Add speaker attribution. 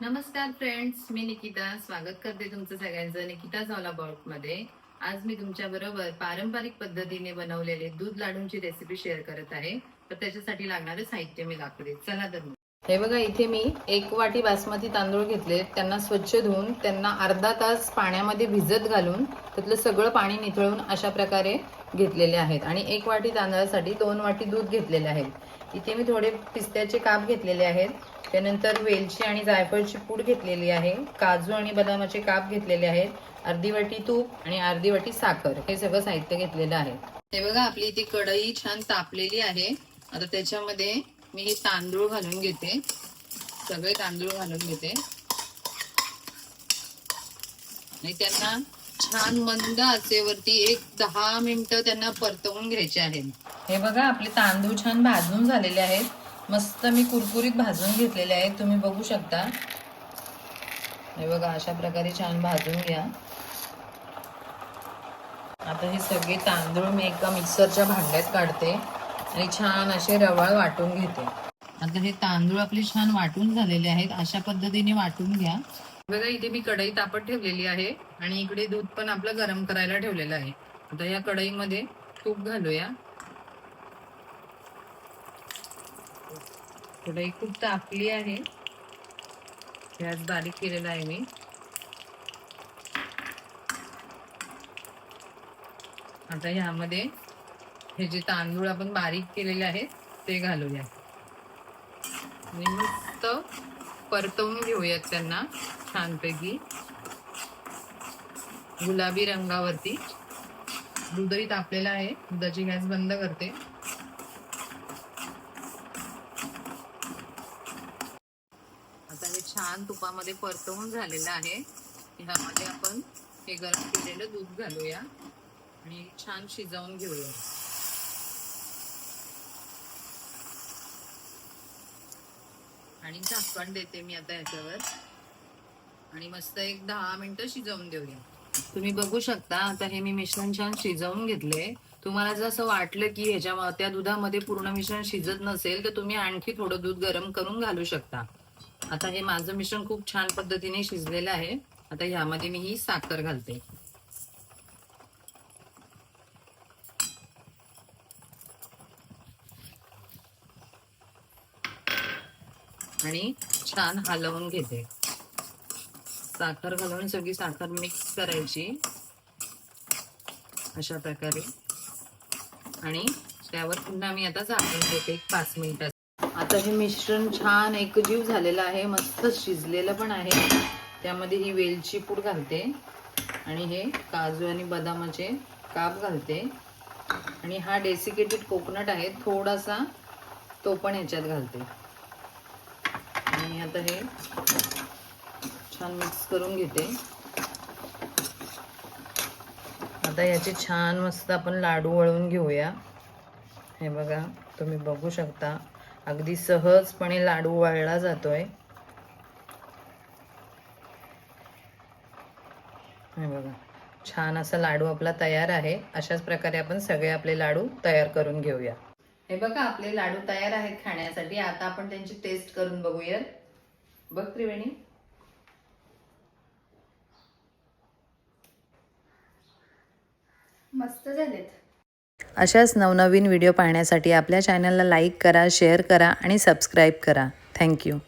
Speaker 1: नमस्कार फ्रेंड्स मी निकिता. स्वागत करते तुमचं सगळ्यांचं निकिता झाला मध्ये आज मी तुमच्या बरोबर पारंपरिक पद्धतीने बनवलेले दूध लाडूंची रेसिपी शेअर करत आहे. तर त्याच्यासाठी लागणारे साहित्य मी दाखवते. चला तर हे बघा इथे मी एक वाटी बासमती तांदूळ घेतले. त्यांना स्वच्छ धुवून त्यांना अर्धा तास पाण्यामध्ये भिजत घालून त्यातलं सगळं पाणी निथळून अशा प्रकारे घेतलेले आहेत. आणि एक वाटी तांदळासाठी दोन वाटी दूध घेतलेले आहेत. इथे मी थोडे पिस्त्याचे काप घेतलेले आहेत. त्यानंतर वेलची आणि जायफळची पूड घेतलेली आहे. काजू आणि बदामाचे काप घेतलेले आहेत. अर्धी वाटी तूप आणि अर्धी वाटी साखर. हे सगळं साहित्य घेतलेलं आहे. हे बघा आपली इथे कढई छान तापलेली आहे. आता त्याच्यामध्ये मी हे तांदूळ घालून घेते. सगळे तांदूळ घालून घेते. आणि त्यांना छान मंद आचेवरती एक दहा मिनिटं त्यांना परतवून घ्यायचे आहेत. हे बघा आपले तांदूळ छान भाजून झालेले आहेत. मस्त मी कुरकुरीत भाजून घेतलेले आहेत. तुम्ही बघू शकता. हे बघा अशा प्रकारे छान भाजून घ्या. आता हे सगळे तांदूळ मी एका मिक्सरच्या भांड्यात काढते आणि छान असे रवाळ वाटून घेते. आता हे तांदूळ आपले छान वाटून झालेले आहेत. अशा पद्धतीने वाटून घ्या. बघा इथे मी कढई तापत ठेवलेली आहे आणि इकडे दूध पण आपलं गरम करायला ठेवलेलं आहे. आता या कढईमध्ये तूप घालूया. कढई खूप तापली आहे. गॅस बारीक केलेला आहे मी. आता ह्यामध्ये हे जे तांदूळ आपण बारीक केलेले आहेत ते घालूया. आणि मस्त परतवून घेऊयात त्यांना छानपैकी. गुलाबी रंगावरती. दूधही तापलेलं आहे. दुधाची गॅस बंद करते. आता हे छान तुपामध्ये परतवून झालेलं आहे. ह्यामध्ये आपण हे गरम केलेलं दूध घालूया. आणि छान शिजवून घेऊया. आणि झाकण देते मी आता ह्याच्यावर. आणि मस्त एक दहा मिनिटं शिजवून देऊया. तुम्ही बघू शकता आता हे मी मिश्रण छान शिजवून घेतले. तुम्हाला जर असं वाटलं की ह्याच्या त्या दुधामध्ये पूर्ण मिश्रण शिजत नसेल तर तुम्ही आणखी थोडं दूध गरम करून घालू शकता. आता हे माझं मिश्रण खूप छान पद्धतीने शिजलेलं आहे. आता ह्यामध्ये मी ही साखर घालते. आणि छान हलवून घेते. साखर घालून सगळी साखर मिक्स करायची. अशा प्रकारे. आणि त्यावर पुन्हा मी आता झाकून घेते एक पाच मिनिटात. आता हे मिश्रण छान एकजीव झालेलं आहे मस्त शिजलेलं पण आहे. त्यामध्ये ही वेलची पूड घालते. आणि हे काजू आणि बदामाचे काप घालते. आणि हा डेसिकेटेड कोकोनट आहे थोडासा तो पण ह्याच्यात घालते. आणि आता हे छान मिक्स करून घेते. आता याचे छान मस्त आपण लाडू वळून घेऊया. हे बघा तुम्ही बघू शकता. अगदी सहजपणे लाडू वळला जातोय. हे बघा छान असा लाडू आपला तयार आहे. अशाच प्रकारे आपण सगळे आपले लाडू तयार करून घेऊया. हे बघा आपले लाडू तयार आहेत खाण्यासाठी. आता आपण त्यांची टेस्ट करून बघूयात. बघ त्रिवेणी.
Speaker 2: मस्त झालेत.
Speaker 1: अशाच नवनवीन व्हिडिओ पाहण्यासाठी आपल्या चॅनलला लाईक करा शेअर करा आणि सबस्क्राईब करा. थँक्यू